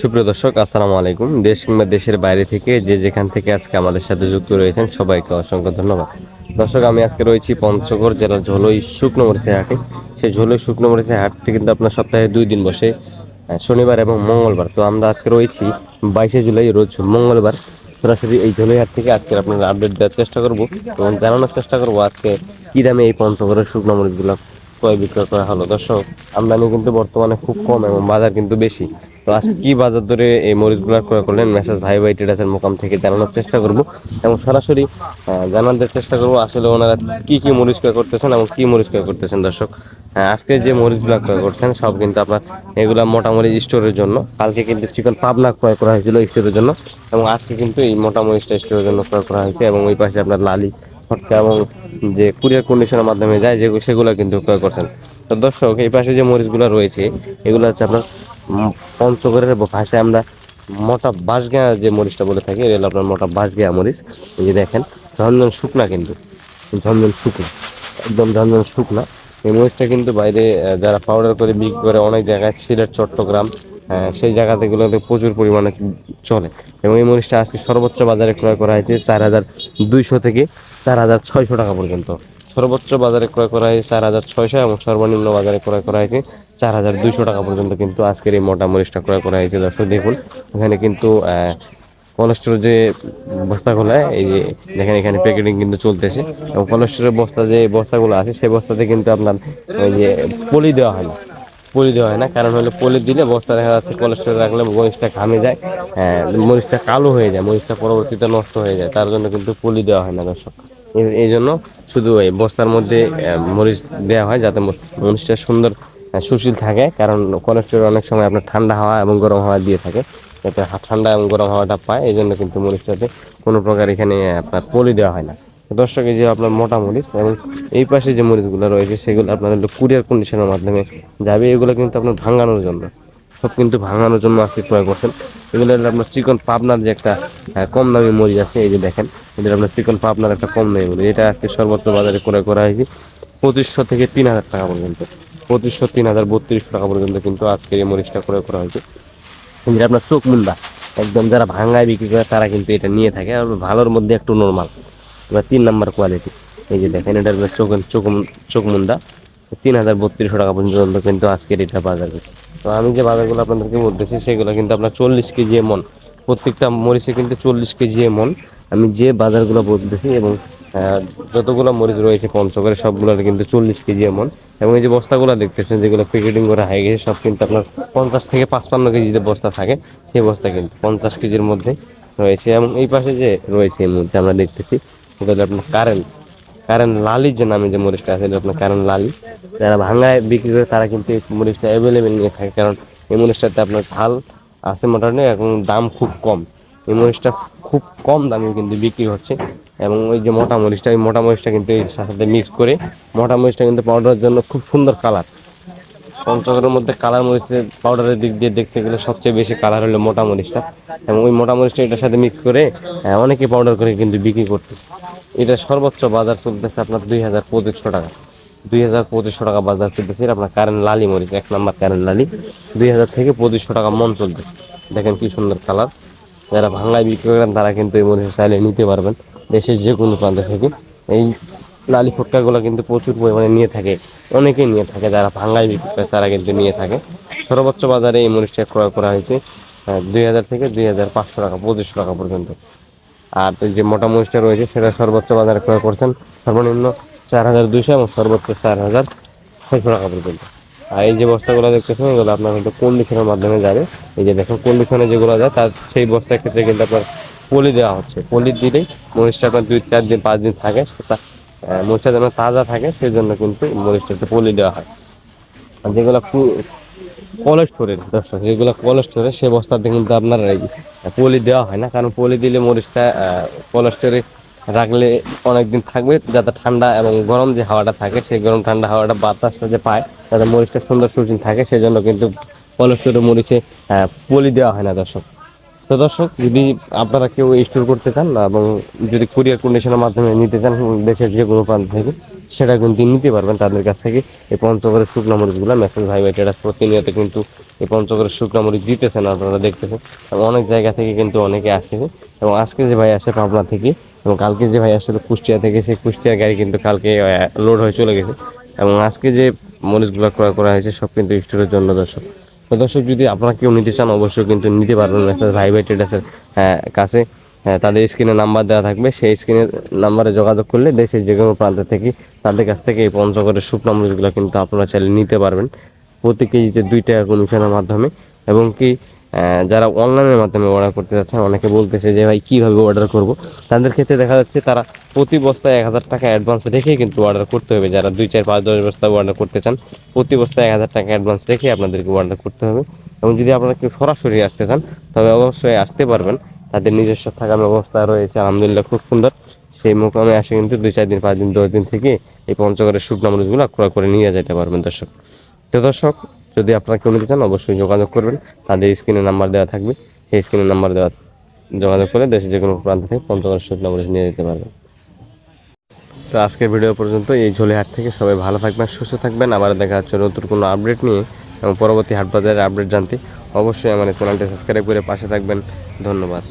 সুপ্রিয় দর্শক, আসসালামু আলাইকুম। দেশ কিংবা দেশের বাইরে থেকে যে যেখান থেকে আজকে আমাদের সাথে যুক্ত রয়েছেন, সবাইকে অসংখ্য ধন্যবাদ। দর্শক, আমি আজকে রয়েছি পঞ্চগড় জেলার ঝোলই শুকনো মরিচের হাটে। সেই ঝোলই শুকনো মরিচের হাটটি কিন্তু আপনার সপ্তাহে দুই দিন বসে শনিবার এবং মঙ্গলবার। তো আমরা আজকে রয়েছি বাইশে জুলাই, রোজ মঙ্গলবার। সরাসরি এই ঝোলই হাট থেকে আজকে আপনার আপডেট দেওয়ার চেষ্টা করব এবং জানানোর চেষ্টা করব আজকে কী দামে এই পঞ্চগড়ের শুকনো মরিচগুলো ক্রয় বিক্রয় করা হলো। দর্শক, আমদানি কিন্তু বর্তমানে খুব কম এবং বাজার কিন্তু বেশি। তো আজকে কি বাজার ধরে এই মরিচগুলো ক্রয় করলেন? মেসেজ ভাই ভাই ট্রেডার্সের মোকাম থেকে জানানোর চেষ্টা করব। এবং সরাসরি জানানোর চেষ্টা করব আসলে ওনারা কি কি মরিচ ক্রয় করতেছেন এবং কি মরিচ ক্রয় করতেছেন দর্শক। হ্যাঁ, আজকে যে মরিচগুলো ক্রয় করছেন সব কিন্তু আপনার এগুলো মোটামুটি স্টোরের জন্য। কালকে কিন্তু চিকন পাবনা ক্রয় করা হয়েছিল স্টোরের জন্য। এবং আজকে কিন্তু এই মোটা মরিচটা স্টোরের জন্য ক্রয় করা হয়েছে এবং ওই পাশে আপনার লালি ফটকা এবং যে কুরিয়ার কন্ডিশনের মাধ্যমে যায় যেগুলো সেগুলো কিন্তু ক্রয় করছেন। তো দর্শক এই পাশে যে মরিচগুলো রয়েছে এগুলো হচ্ছে আপনার পঞ্চগড়ের ভাষায় আমরা মোটা বাঁশগা যে মরিচটা বলে থাকি হলো আপনার মোটা বাঁশগা মরিচ। এই যে দেখেন, ঝনঝন শুকনা কিন্তু, ঝনঝন শুকনা, একদম ঝনঝন শুকনা। এই মরিচটা কিন্তু বাইরে যারা পাউডার করে বিক্রি করে অনেক জায়গায়, সিলেট, চট্টগ্রাম সেই জায়গাতেগুলোতে প্রচুর পরিমাণে চলে। এবং এই মরিচটা আজকে সর্বোচ্চ বাজারে ক্রয় করা হয়েছে চার হাজার দুইশো থেকে চার হাজার ছয়শো টাকা পর্যন্ত। সর্বোচ্চ বাজারে ক্রয় করা হয়েছে চার হাজার ছয়শো এবং সর্বনিম্ন বাজারে ক্রয় করা হয়েছে চার হাজার দুইশো টাকা পর্যন্ত কিন্তু আজকের এই মোটা মরিচটা ক্রয় করা হয়েছে। দর্শক দেখুন এখানে কিন্তু আহ, যে বস্তাগুলো এই যে দেখেন এখানে প্যাকেটিং কিন্তু চলতেছে। এবং কোলেস্টোরের বস্তা যে বস্তাগুলো আছে সেই বস্তাতে কিন্তু আপনার ওই যে পলি দেওয়া হয় না। পলি দেওয়া হয় না কারণ হলো পলি দিলে বস্তা দেখা যাচ্ছে কোলেস্ট্রল রাখলে মরিচটা ঘামে যায় হ্যাঁ, মরিচটা কালো হয়ে যায় মরিচটা পরবর্তীতে নষ্ট হয়ে যায় তার জন্য কিন্তু পলি দেওয়া হয় না দর্শক। এই- জন্য শুধু এই বস্তার মধ্যে মরিচ দেওয়া হয় যাতে মরিচটা সুন্দর সুশীল থাকে, কারণ কোলেস্ট্রল অনেক সময় আপনার ঠান্ডা হাওয়া এবং গরম হাওয়া দিয়ে থাকে। যাতে ঠান্ডা এবং গরম হাওয়াটা পায় এই জন্য কিন্তু মরিচটাতে কোনো প্রকার এখানে আপনার পলি দেওয়া হয় না। দর্শক, এই যে আপনার মোটা মরিচ এবং এই পাশে যে মরিচগুলো রয়েছে, সেগুলো আপনার কুরিয়ার কন্ডিশনের মাধ্যমে যাবে। এগুলো কিন্তু আপনার ভাঙানোর জন্য। সব কিন্তু ভাঙানোর জন্য আজকে ক্রয় করছেন। এগুলো আপনার চিকন পাবনার যে একটা কম দামি মরিচ আছে, এই যে দেখেন এটা আপনার চিকন পাবনার একটা কম দামি মরিচ। এটা আজকে সর্বোচ্চ বাজারে ক্রয় করা হয়েছে পঁচিশশো থেকে তিন হাজার টাকা পর্যন্ত। পঁচিশশো, তিন হাজার, বত্রিশশো টাকা পর্যন্ত কিন্তু আজকে এই মরিচটা ক্রয় করা হয়েছে। এটা আপনার চোখ মুন্ডা একদম যারা ভাঙায় বিক্রি করে তারা কিন্তু এটা নিয়ে থাকে, আর ভালোর মধ্যে একটু নর্মাল এবার তিন নাম্বার কোয়ালিটি এই যে দেখেন এটার চোখ চোখ চোখ মুন্ডা তিন হাজার, বত্রিশশো টাকা পর্যন্ত কিন্তু আজকের এটা বাজার। তো আমি যে বাজারগুলো আপনাদেরকে বলতেছি, সেগুলো কিন্তু আপনার চল্লিশ কেজি এমন, প্রত্যেকটা মরিচে কিন্তু চল্লিশ কেজি এমন। আমি যে বাজারগুলো বলতেছি এবং যতগুলো মরিচ রয়েছে, পঞ্চগড়ে সবগুলোর কিন্তু চল্লিশ কেজি এমন। এবং এই যে বস্তাগুলো দেখতেছেন, যেগুলো প্যাকেটিং করা হয়ে গেছে, সব কিন্তু আপনার পঞ্চাশ থেকে পাঁচপান্ন কেজি যে বস্তা থাকে। সেই বস্তা কিন্তু পঞ্চাশ কেজির মধ্যে রয়েছে। এবং এই পাশে যে রয়েছে, এই মধ্যে আমরা দেখতেছি সেটা হলো আপনার কারেন্ট। কারেন্ট লালি যে নামে যে মরিচটা আছে, এটা আপনার কারেন্ট লালি। যারা ভাঙায় বিক্রি করে, তারা কিন্তু এই মরিচটা অ্যাভেলেবেল নিয়ে থাকে। কারণ এই মরিচটাতে আপনার ঝাল আছে মোটামুটি এবং দাম খুব কম। এই মরিচটা খুব কম দামে কিন্তু বিক্রি হচ্ছে এবং ওই যে মোটা মরিচটা, এই মোটা মরিচটা কিন্তু এর সাথে মিক্স করে মোটা মরিচটা কিন্তু পাউডারের জন্য খুব সুন্দর কালার পঞ্চগড়ের মধ্যে কালার মরিচের পাউডারের দিক দিয়ে দেখতে গেলে সবচেয়ে বেশি কালার হলো মোটা মরিচটা এবং ওই মোটা মরিচটা এটার সাথে মিক্স করে অনেকে পাউডার করে কিন্তু বিক্রি করতে। এটা সর্বোচ্চ বাজার চলতেছে আপনার দুই হাজার পঁচিশশো টাকা। দুই হাজার পঁচিশশো টাকা বাজার চলতেছে আপনার কারেন্ট লালি মরিচ, এক নাম্বার কারেন্ট লালি। দুই হাজার থেকে পঁচিশশো টাকা মন চলতেছে। দেখেন কি সুন্দর কালার যারা ভাঙায় বিক্রি করেন, তারা কিন্তু এই মরিচ চাইলে নিতে পারবেন। দেশের যে কোনো প্রান্ত থেকে। এই লালি ফুটকাগুলো কিন্তু প্রচুর পরিমাণে নিয়ে থাকে। অনেকেই নিয়ে থাকে, যারা ভাঙায় বিক্রি করে, তারা কিন্তু নিয়ে থাকে। সর্বোচ্চ বাজারে এই মরিচটা ক্রয় করা হয়েছে দুই হাজার থেকে দুই হাজার পাঁচশো টাকা, পঁচিশশো টাকা পর্যন্ত। আর যে মোটা মরিচটা রয়েছে, সেটা সর্বোচ্চ বাজারে ক্রয় করছেন সর্বনিম্ন চার হাজার দুইশো এবং সর্বোচ্চ চার হাজার ছয়শো টাকা পর্যন্ত। আর এই যে বস্তাগুলো দেখতেছেন এগুলো আপনার কিন্তু কন্ডিশনের মাধ্যমে যাবে। এই যে দেখুন কন্ডিশনে যেগুলো যায়, তার সেই বস্তার ক্ষেত্রে কিন্তু আপনার পলি দেওয়া হচ্ছে। পলি দিলেই মরিচটা আপনার দুই, চার দিন, পাঁচ দিন থাকে, সেটা মরিচটা যেন তাজা থাকে, সেই জন্য কিন্তু মরিচটাতে পলি দেওয়া হয়। আর যেগুলো কোল্ড স্টোরেজ দর্শক, যেগুলো কোল্ড স্টোরেজ সেই বস্তাতে কিন্তু আপনার পলি দেওয়া হয় না। কারণ পলি দিলে মরিচটা কোল্ড স্টোরে রাখলে অনেকদিন থাকবে, যাতে ঠান্ডা এবং গরম যে হাওয়াটা থাকে, সেই গরম ঠান্ডা হাওয়াটা বাতাসটা যে পায়, যাতে মরিচটা সুন্দর সুশীল থাকে সেই জন্য কিন্তু কোল্ড স্টোরে মরিচে পলি দেওয়া হয় না দর্শক। তো দর্শক, যদি আপনারা কেউ স্টোর করতে চান এবং যদি কুরিয়ার কন্ডিশনের মাধ্যমে নিতে চান দেশের যে কোনো প্রান্ত থেকে, সেটা কিন্তু নিতে পারবেন। তাদের কাছ থেকে এই পঞ্চগড়ের শুকনো মরিচগুলো মেসেজ ভাই ভাই টেরাস প্রতিনিয়ত কিন্তু এই পঞ্চগড়ের শুকনো মরিচ দিতেছেন, আপনারা দেখতেছেন। অনেক জায়গা থেকে কিন্তু অনেকে আসতেছে এবং আজকে যে ভাই আসে পাবনা থেকে এবং কালকে যে ভাই আসলে কুষ্টিয়া থেকে, সেই কুষ্টিয়ার গাড়ি কিন্তু কালকে লোড হয়ে চলে গেছে। এবং আজকে যে মরিচগুলো ক্রয় করা হয়েছে, সব কিন্তু স্টোরের জন্য দর্শক। তো দর্শক, যদি আপনারা কেউ নিতে চান, অবশ্যই কিন্তু নিতে পারবেন মেসেজ ভাই ভাই ট্রেডার্সের কাছে তাদের স্ক্রিনে নাম্বার দেওয়া থাকবে। সেই স্ক্রিনের নাম্বারে যোগাযোগ করলে দেশের যে কোনো প্রান্ত থেকে তাদের কাছ থেকে এই পঞ্চগড়ের শুকনো মরিচগুলো কিন্তু আপনারা চাইলে নিতে পারবেন। প্রতি কেজিতে দুই টাকা কমিশনের মাধ্যমে। এবং কি যারা অনলাইনের মাধ্যমে অর্ডার করতে যাচ্ছেন, অনেকে বলতেছে যে, ভাই, কীভাবে অর্ডার করব? তাদের ক্ষেত্রে দেখা যাচ্ছে তারা প্রতি বস্তায় এক হাজার টাকা অ্যাডভান্স রেখেই কিন্তু অর্ডার করতে হবে। যারা দুই, চার, পাঁচ, দশ বস্তা অর্ডার করতে চান, প্রতি বস্তায় এক হাজার টাকা অ্যাডভান্স রেখে আপনাদেরকে অর্ডার করতে হবে। এবং যদি আপনারা কেউ সরাসরি আসতে চান, তবে অবশ্যই আসতে পারবেন। তাদের নিজস্ব থাকার ব্যবস্থা রয়েছে, আলহামদুলিল্লাহ, খুব সুন্দর। সেই মোকামে আসে কিন্তু দুই, চার দিন, পাঁচ দিন, দশ দিন থেকে এই পঞ্চগড়ের শুকনো মরিচগুলো ক্রয় করে নিয়ে যেতে পারবেন দর্শক। তো দর্শক যদি আপনারা কেউ নিতে চান, অবশ্যই যোগাযোগ করবেন। তাদের স্ক্রিনে নাম্বার দেওয়া থাকবে। সেই স্ক্রিনে নাম্বার দেওয়া যোগাযোগ করে দেশের যে কোনো প্রান্ত থেকে পঞ্চগড় শুকনো মরিচ নিয়ে যেতে পারবেন। তো আজকের ভিডিও পর্যন্ত এই ঝোলে হাট থেকে সবাই ভালো থাকবেন, সুস্থ থাকবেন। আবার দেখা হচ্ছে নতুন কোনো আপডেট নিয়ে এবং পরবর্তী হাট বাজারের আপডেট জানতে। অবশ্যই আমার চ্যানেলটি সাবস্ক্রাইব করে পাশে থাকবেন। ধন্যবাদ।